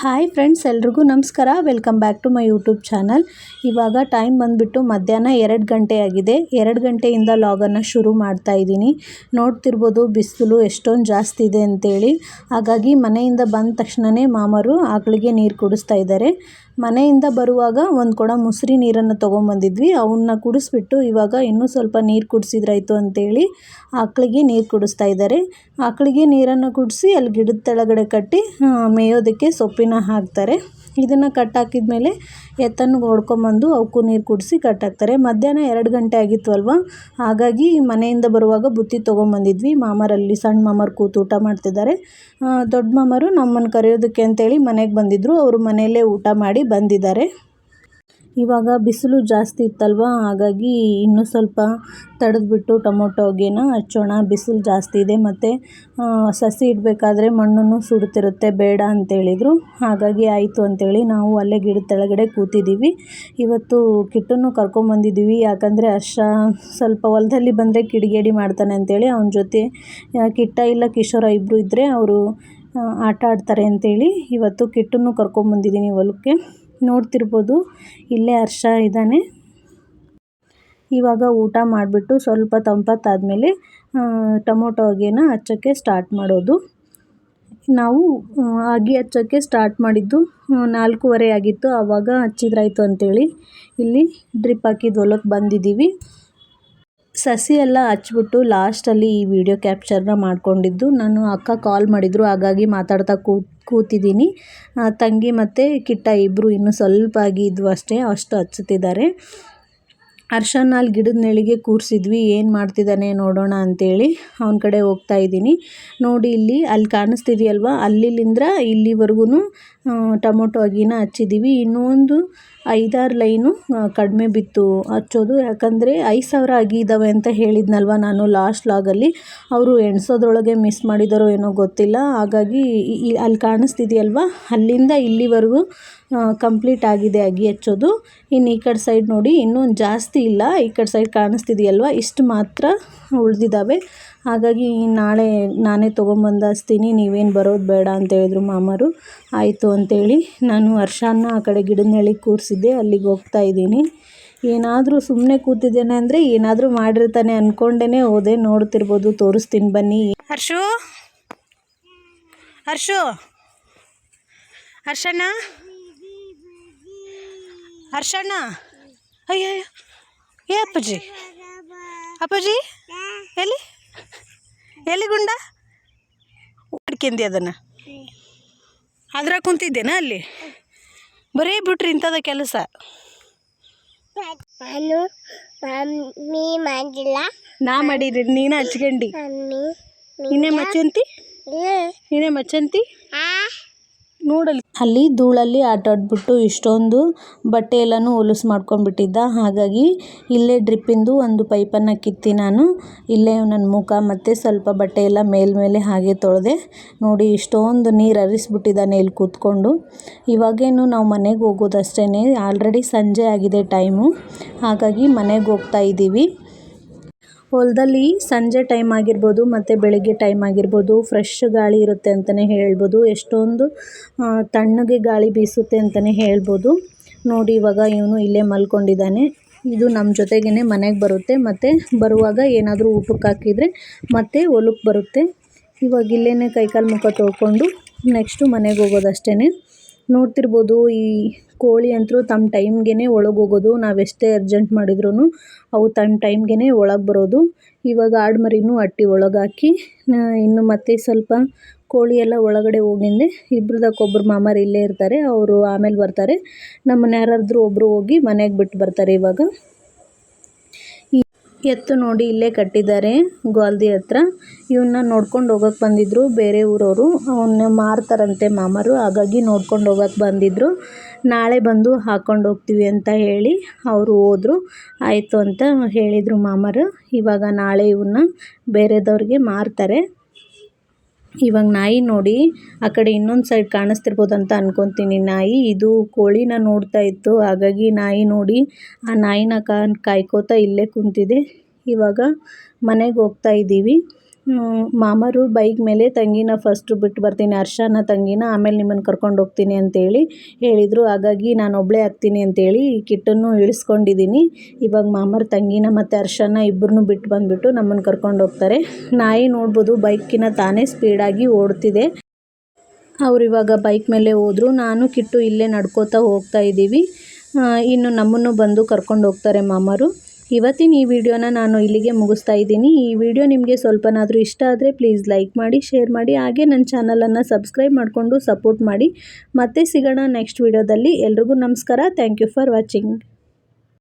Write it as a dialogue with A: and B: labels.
A: Hi friends, ಎಲ್ರಿಗೂ ನಮಸ್ಕಾರ. Welcome back to my YouTube channel. ಇವಾಗ ಟೈಮ್ ಬಂದುಬಿಟ್ಟು ಮಧ್ಯಾಹ್ನ ಎರಡು ಗಂಟೆ ಆಗಿದೆ. ಎರಡು ಗಂಟೆಯಿಂದ ಲಾಗನ್ನು ಶುರು ಮಾಡ್ತಾ ಇದ್ದೀನಿ. ನೋಡ್ತಿರ್ಬೋದು ಬಿಸಿಲು ಎಷ್ಟೊಂದು ಜಾಸ್ತಿ ಇದೆ ಅಂತೇಳಿ. ಹಾಗಾಗಿ ಮನೆಯಿಂದ ಬಂದ ತಕ್ಷಣವೇ ಮಾಮರು ಆಕಳಿಗೆ ನೀರು ಕುಡಿಸ್ತಾ ಇದ್ದಾರೆ. ಮನೆಯಿಂದ ಬರುವಾಗ ಒಂದು ಕೊಡ ಮುಸುರಿ ನೀರನ್ನು ತೊಗೊಂಬಂದಿದ್ವಿ. ಅವನ್ನ ಕುಡಿಸ್ಬಿಟ್ಟು ಇವಾಗ ಇನ್ನೂ ಸ್ವಲ್ಪ ನೀರು ಕುಡಿಸಿದ್ರಾಯ್ತು ಅಂತೇಳಿ ಆಕಳಿಗೆ ನೀರು ಕುಡಿಸ್ತಾ ಇದ್ದಾರೆ ಆಕಳಿಗೆ ನೀರನ್ನು ಕುಡಿಸಿ ಅಲ್ಲಿ ಗಿಡದ ಕೆಳಗಡೆ ಕಟ್ಟಿ ಮೇಯೋದಕ್ಕೆ ಸೊಪ್ಪಿನ ಹಾಕ್ತಾರೆ. ಇದನ್ನು ಕಟ್ಟಾಕಿದ ಮೇಲೆ ಎತ್ತನ್ನು ಹೊಡ್ಕೊಂಬಂದು ಅವಕ್ಕೂ ನೀರು ಕುಡಿಸಿ ಕಟ್ಟಾಕ್ತಾರೆ ಮಧ್ಯಾಹ್ನ ಎರಡು ಗಂಟೆ ಆಗಿತ್ತು ಅಲ್ವಾ ಹಾಗಾಗಿ ಮನೆಯಿಂದ ಬರುವಾಗ ಬುತ್ತಿ ತೊಗೊಂಬಂದಿದ್ವಿ. ಮಾಮರಲ್ಲಿ ಸಣ್ಣ ಮಾಮರು ಕೂತು ಊಟ ಮಾಡ್ತಿದ್ದಾರೆ. ದೊಡ್ಡ ಮಾಮರು ನಮ್ಮನ್ನು ಕರೆಯೋದಕ್ಕೆ ಅಂತೇಳಿ ಮನೆಗೆ ಬಂದಿದ್ದರು ಅವರು ಮನೆಯಲ್ಲೇ ಊಟ ಮಾಡಿ ಬಂದಿದ್ದಾರೆ. ಇವಾಗ ಬಿಸಿಲು ಜಾಸ್ತಿ ಇತ್ತಲ್ವ? ಹಾಗಾಗಿ ಇನ್ನೂ ಸ್ವಲ್ಪ ತಡೆದ್ಬಿಟ್ಟು ಟೊಮೊಟೊಗೆನ ಹಚ್ಚೋಣ. ಬಿಸಿಲು ಜಾಸ್ತಿ ಇದೆ ಮತ್ತು ಸಸಿ ಇಡಬೇಕಾದ್ರೆ ಮಣ್ಣನ್ನು ಸುಡ್ತಿರುತ್ತೆ ಬೇಡ ಅಂತೇಳಿದರು. ಹಾಗಾಗಿ ಆಯಿತು ಅಂತೇಳಿ ನಾವು ಅಲ್ಲೇ ಗಿಡದ ಕೆಳಗಡೆ ಕೂತಿದ್ದೀವಿ. ಇವತ್ತು ಕಿಟ್ಟನ್ನು ಕರ್ಕೊಂಬಂದಿದ್ದೀವಿ ಯಾಕಂದರೆ ಹರ್ಷ ಸ್ವಲ್ಪ ಹೊಲದಲ್ಲಿ ಬಂದರೆ ಕಿಡಿಗೇಡಿ ಮಾಡ್ತಾನೆ ಅಂತೇಳಿ ಅವನ ಜೊತೆ ಕಿಟ್ಟ ಇಲ್ಲ ಕಿಶೋರ ಇಬ್ಬರು ಇದ್ದರೆ ಅವರು ಆಟ ಆಡ್ತಾರೆ ಅಂತೇಳಿ ಇವತ್ತು ಕಿಟ್ಟನ್ನು ಕರ್ಕೊಂಬಂದಿದ್ದೀನಿ ಹೊಲಕ್ಕೆ. ನೋಡ್ತಿರ್ಬೋದು. ಇಲ್ಲೇ ಹರ್ಷ ಇದ್ದಾನೆ. ಇವಾಗ ಊಟ ಮಾಡಿಬಿಟ್ಟು ಸ್ವಲ್ಪ ತಂಪತ್ತಾದಮೇಲೆ ಟೊಮೊಟೊ ಅಗೇನ ಹಚ್ಚೋಕ್ಕೆ ಸ್ಟಾರ್ಟ್ ಮಾಡೋದು. ನಾವು ಅಗಿ ಹಚ್ಚೋಕ್ಕೆ ಸ್ಟಾರ್ಟ್ ಮಾಡಿದ್ದು ನಾಲ್ಕೂವರೆ ಆಗಿತ್ತು. ಆವಾಗ ಹಚ್ಚಿದ್ರಾಯ್ತು ಅಂಥೇಳಿ ಇಲ್ಲಿ ಡ್ರಿಪ್ ಹಾಕಿದ ಹೊಲಕ್ಕೆ ಬಂದಿದ್ದೀವಿ. ಸಸಿ ಎಲ್ಲ ಹಚ್ಬಿಟ್ಟು ಲಾಸ್ಟಲ್ಲಿ ಈ ವಿಡಿಯೋ ಕ್ಯಾಪ್ಚರ್ನ ಮಾಡಿಕೊಂಡಿದ್ದು. ನಾನು ಅಕ್ಕ ಕಾಲ್ ಮಾಡಿದರು, ಹಾಗಾಗಿ ಮಾತಾಡ್ತಾ ಕೂ ಕೂತಿದ್ದೀನಿ. ತಂಗಿ ಮತ್ತು ಕಿಟ್ಟ ಇಬ್ಬರು ಇನ್ನೂ ಸ್ವಲ್ಪ ಆಗಿದ್ವು ಅಷ್ಟೇ, ಅಷ್ಟು ಹಚ್ಚುತ್ತಿದ್ದಾರೆ. ಹರ್ಷನ ಅಲ್ಲಿ ಗಿಡದ ನೆಳಿಗೆ ಕೂರಿಸಿದ್ವಿ, ಏನು ಮಾಡ್ತಿದ್ದಾನೆ ನೋಡೋಣ ಅಂತೇಳಿ ಅವನ ಕಡೆ ಹೋಗ್ತಾ ಇದ್ದೀನಿ. ನೋಡಿ ಇಲ್ಲಿ ಅಲ್ಲಿ ಕಾಣಿಸ್ತಿದೆಯಲ್ವ ಅಲ್ಲಿಂದ ಇಲ್ಲಿವರೆಗೂ ಟೊಮೊಟೊ ಅಗಿನ ಹಚ್ಚಿದ್ದೀವಿ ಇನ್ನೊಂದು ಐದಾರು ಲೈನು ಕಡಿಮೆ ಬಿತ್ತು ಹಚ್ಚೋದು. ಯಾಕಂದರೆ ಐದು ಸಾವಿರ ಅಗಿ ಇದ್ದಾವೆ ಅಂತ ಹೇಳಿದ್ನಲ್ವ ನಾನು ಲಾಸ್ಟ್ ಲಾಗಲ್ಲಿ ಅವರು ಎಣಿಸೋದ್ರೊಳಗೆ ಮಿಸ್ ಮಾಡಿದಾರೋ ಏನೋ ಗೊತ್ತಿಲ್ಲ. ಹಾಗಾಗಿ ಅಲ್ಲಿ ಕಾಣಿಸ್ತಿದೆಯಲ್ವ? ಅಲ್ಲಿಂದ ಇಲ್ಲಿವರೆಗೂ ಕಂಪ್ಲೀಟ್ ಆಗಿದೆ ಅಗಿ ಹಚ್ಚೋದು. ಇನ್ನು ಈ ಕಡೆ ಸೈಡ್ ನೋಡಿ, ಇನ್ನೊಂದು ಜಾಸ್ತಿ ಇಲ್ಲ. ಈ ಕಡೆ ಸೈಡ್ ಕಾಣಿಸ್ತಿದೆಯಲ್ವ? ಇಷ್ಟು ಮಾತ್ರ ಉಳಿದಿದ್ದಾವೆ ಹಾಗಾಗಿ ನಾಳೆ ನಾನೇ ತೊಗೊಂಬಂದು ಹಚ್ತೀನಿ, ನೀವೇನು ಬರೋದು ಬೇಡ ಅಂತ ಹೇಳಿದ್ರು ಮಾಮರು. ಆಯಿತು ಅಂತೇಳಿ ನಾನು ಹರ್ಷಾನ ಆ ಕಡೆ ಗಿಡದ ಕೂರಿಸಿದ್ದೆ, ಅಲ್ಲಿಗೆ ಹೋಗ್ತಾ ಇದ್ದೀನಿ. ಏನಾದರೂ ಸುಮ್ಮನೆ ಕೂತಿದ್ದೇನೆ ಅಂದರೆ ಏನಾದರೂ ಮಾಡಿರ್ತಾನೆ ಅಂದ್ಕೊಂಡೇ ಹೋದೆ, ನೋಡ್ತಿರ್ಬೋದು, ತೋರಿಸ್ತೀನಿ ಬನ್ನಿ. ಹರ್ಷು? ಹರ್ಷು? ಹರ್ಷಣ್ಣ? ಹರ್ಷಣ್ಣ? ಅಯ್ಯೋ ಏ ಅಪ್ಪಾಜಿ? ಅಪ್ಪಾಜಿ? ಎಲ್ಲಿ? ಎಲ್ಲಿ ಗುಂಡ? ಅಡ್ಕೆಂದಿ ಅದನ್ನು. ಅದ್ರಾಗ ಕುಂತಿದ್ದೇನಾ ಅಲ್ಲಿ? ಬರೀ ಬಿಟ್ರಿ ಇಂಥದ ಕೆಲಸ.
B: ನಾನು ಮಮ್ಮಿ ಮಾಡಿಲ್ಲ.
A: ನಾ ಮಾಡಿದ್ರಿ ನೀನು ಹಚ್ಕಂಡಿ.
B: ಮಮ್ಮಿ
A: ನೀನೇ ಮಚ್ಚಂತಿ? ನೀನೇ ಮಚ್ಚಂತಿ? ನೋಡಲ್ಲಿ ಅಲ್ಲಿ ಧೂಳಲ್ಲಿ ಆಟ ಆಡ್ಬಿಟ್ಟು ಇಷ್ಟೊಂದು ಬಟ್ಟೆ ಎಲ್ಲಾನು ಹೊಲಸು ಮಾಡ್ಕೊಂಡ್ಬಿಟ್ಟಿದ್ದ. ಹಾಗಾಗಿ ಇಲ್ಲೇ ಡ್ರಿಪ್ಪಿಂದು ಒಂದು ಪೈಪನ್ನು ಕಿತ್ತಿ ನಾನು ಇಲ್ಲೇ ನನ್ನ ಮುಖ ಮತ್ತು ಸ್ವಲ್ಪ ಬಟ್ಟೆ ಎಲ್ಲ ಮೇಲ್ಮೇಲೆ ಹಾಗೆ ತೊಳೆದೆ ನೋಡಿ ಇಷ್ಟೊಂದು ನೀರು ಹರಿಸ್ಬಿಟ್ಟಿದ್ದಾನೆ ಇಲ್ಲಿ ಕೂತ್ಕೊಂಡು. ಇವಾಗೇನು ನಾವು ಮನೆಗೆ ಹೋಗೋದಷ್ಟೇ ಆಲ್ರೆಡಿ ಸಂಜೆ ಆಗಿದೆ ಟೈಮು ಹಾಗಾಗಿ ಮನೆಗೆ ಹೋಗ್ತಾ ಇದ್ದೀವಿ. ಹೊಲದಲ್ಲಿ ಸಂಜೆ ಟೈಮ್ ಆಗಿರ್ಬೋದು ಮತ್ತು ಬೆಳಗ್ಗೆ ಟೈಮ್ ಆಗಿರ್ಬೋದು ಫ್ರೆಶ್ ಗಾಳಿ ಇರುತ್ತೆ ಅಂತಲೇ ಹೇಳ್ಬೋದು, ಎಷ್ಟೊಂದು ತಣ್ಣಗೆ ಗಾಳಿ ಬೀಸುತ್ತೆ ಅಂತಲೇ ಹೇಳ್ಬೋದು. ನೋಡಿ ಇವಾಗ ಇವನು ಇಲ್ಲೇ ಮಲ್ಕೊಂಡಿದ್ದಾನೆ. ಇದು ನಮ್ಮ ಜೊತೆಗೇ ಮನೆಗೆ ಬರುತ್ತೆ. ಮತ್ತು ಬರುವಾಗ ಏನಾದರೂ ಊಟಕ್ಕೆ ಹಾಕಿದರೆ ಮತ್ತೆ ಹೊಲಕ್ಕೆ ಬರುತ್ತೆ. ಇವಾಗ ಇಲ್ಲೇ ಕೈಕಾಲು ಮುಖ ತೊಳ್ಕೊಂಡು ನೆಕ್ಸ್ಟು ಮನೆಗೆ ಹೋಗೋದಷ್ಟೇ ನೋಡ್ತಿರ್ಬೋದು ಈ ಕೋಳಿ ಅಂತೂ ತಮ್ಮ ಟೈಮ್ಗೆ ಒಳಗೆ ಹೋಗೋದು ನಾವೆಷ್ಟೇ ಅರ್ಜೆಂಟ್ ಮಾಡಿದ್ರೂ ಅವು ತಮ್ಮ ಟೈಮ್ಗೆ ಒಳಗೆ ಬರೋದು. ಇವಾಗ ಆಡ್ಮರಿನೂ ಅಟ್ಟಿ ಒಳಗಾಕಿ ಇನ್ನು ಮತ್ತೆ ಸ್ವಲ್ಪ ಕೋಳಿ ಎಲ್ಲ ಒಳಗಡೆ ಹೋಗಿಂದೆ ಇಬ್ರದಕ್ಕೊಬ್ರು ಮಾಮಾರು ಇಲ್ಲೇ ಇರ್ತಾರೆ, ಅವರು ಆಮೇಲೆ ಬರ್ತಾರೆ. ನಮ್ಮ ಯಾರಾದರೂ ಒಬ್ಬರು ಹೋಗಿ ಮನೆಗೆ ಬಿಟ್ಟು ಬರ್ತಾರೆ ಇವಾಗ. ಎತ್ತು ನೋಡಿ ಇಲ್ಲೇ ಕಟ್ಟಿದ್ದಾರೆ ಗೋಲ್ದಿ ಹತ್ರ. ಇವನ್ನ ನೋಡ್ಕೊಂಡು ಹೋಗಕ್ಕೆ ಬಂದಿದ್ದರು ಬೇರೆ ಊರವರು. ಅವನ್ನ ಮಾರ್ತಾರಂತೆ ಮಾಮರು, ಹಾಗಾಗಿ ನೋಡ್ಕೊಂಡು ಹೋಗಕ್ಕೆ ಬಂದಿದ್ರು. ನಾಳೆ ಬಂದು ಹಾಕೊಂಡು ಹೋಗ್ತೀವಿ ಅಂತ ಹೇಳಿ ಅವರು ಹೋದರು. ಆಯಿತು ಅಂತ ಹೇಳಿದರು ಮಾಮರು. ಇವಾಗ ನಾಳೆ ಇವನ್ನ ಬೇರೆದವ್ರಿಗೆ ಮಾರ್ತಾರೆ. ಇವಾಗ ನಾಯಿ ನೋಡಿ ಆ ಕಡೆ ಇನ್ನೊಂದು ಸೈಡ್ ಕಾಣಿಸ್ತಿರ್ಬೋದು ಅಂತ ಅನ್ಕೊತೀನಿ. ನಾಯಿ ಇದು ಕೋಳಿನ ನೋಡ್ತಾ ಇತ್ತು. ಹಾಗಾಗಿ ನಾಯಿ ನೋಡಿ ಆ ನಾಯಿನ ಕಾಯ್ಕೋತಾ ಇಲ್ಲೇ ಕುಂತಿದೆ. ಇವಾಗ ಮನೆಗೆ ಹೋಗ್ತಾ ಇದ್ದೀವಿ ಮಾಮರು ಬೈಕ್ ಮೇಲೆ ತಂಗಿನ ಫಸ್ಟು ಬಿಟ್ಟು ಬರ್ತೀನಿ, ಹರ್ಷನ ತಂಗಿನ ಆಮೇಲೆ ನಿಮ್ಮನ್ನು ಕರ್ಕೊಂಡು ಹೋಗ್ತೀನಿ ಅಂತೇಳಿ ಹೇಳಿದರು. ಹಾಗಾಗಿ ನಾನು ಒಬ್ಬಳೇ ಆಗ್ತೀನಿ ಅಂತೇಳಿ ಕಿಟ್ಟನ್ನು ಇಳಿಸ್ಕೊಂಡಿದ್ದೀನಿ. ಇವಾಗ ಮಾಮರ, ತಂಗಿನ ಮತ್ತು ಹರ್ಷನ ಇಬ್ಬರನ್ನೂ ಬಿಟ್ಟು ಬಂದುಬಿಟ್ಟು ನಮ್ಮನ್ನು ಕರ್ಕೊಂಡು ಹೋಗ್ತಾರೆ. ನಾಯಿ ನೋಡ್ಬೋದು ಬೈಕಿನ ತಾನೇ ಸ್ಪೀಡಾಗಿ ಓಡ್ತಿದೆ. ಅವ್ರು ಇವಾಗ ಬೈಕ್ ಮೇಲೆ ಹೋದರು. ನಾನು ಕಿಟ್ಟು ಇಲ್ಲೇ ನಡ್ಕೋತಾ ಹೋಗ್ತಾ ಇದ್ದೀವಿ. ಇನ್ನು ನಮ್ಮನ್ನು ಬಂದು ಕರ್ಕೊಂಡು ಹೋಗ್ತಾರೆ ಮಾಮರು. ಇವತ್ತಿನ ಈ ವಿಡಿಯೋನ ನಾನು ಇಲ್ಲಿಗೆ ಮುಗಿಸ್ತಾ ಇದ್ದೀನಿ. ಈ ವಿಡಿಯೋ ನಿಮಗೆ ಸ್ವಲ್ಪನಾದರೂ ಇಷ್ಟ ಆದರೆ ಪ್ಲೀಸ್ ಲೈಕ್ ಮಾಡಿ ಶೇರ್ ಮಾಡಿ, ಹಾಗೆ ನನ್ನ ಚಾನಲನ್ನು ಸಬ್ಸ್ಕ್ರೈಬ್ ಮಾಡಿಕೊಂಡು ಸಪೋರ್ಟ್ ಮಾಡಿ. ಮತ್ತೆ ಸಿಗೋಣ ನೆಕ್ಸ್ಟ್ ವಿಡಿಯೋದಲ್ಲಿ. ಎಲ್ರಿಗೂ ನಮಸ್ಕಾರ. Thank you for watching